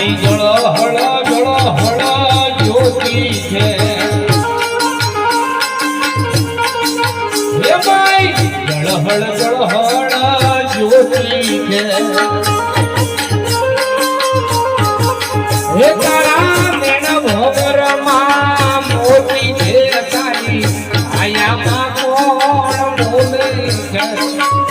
માઈ જળ હળ જળ હળ જ્યોતિ છે. હે માઈ જળ હળ જળ હળ જ્યોતિ છે. હે તારા મેણ ભોગરમાં મોતી છે તારી આયામાં કોણ બોલે છે?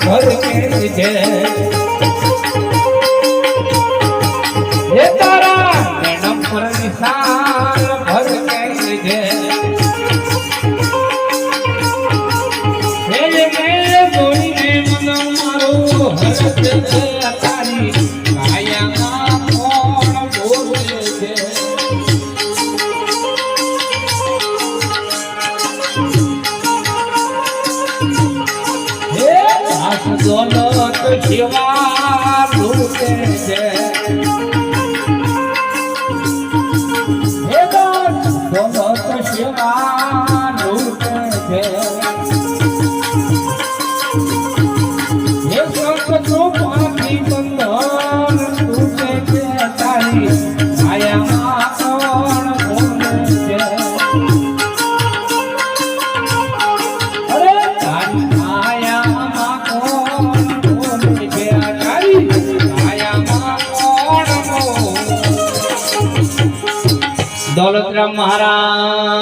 નિશાન ભરકે છે હે તારા મેણ ઉપર નિશાન ભરકે છે હે મે હરત દાસ દોલત જીવા લૂટે છે. હે દાસ દોલત જીવા છે. દોલતરામ મહારાજ.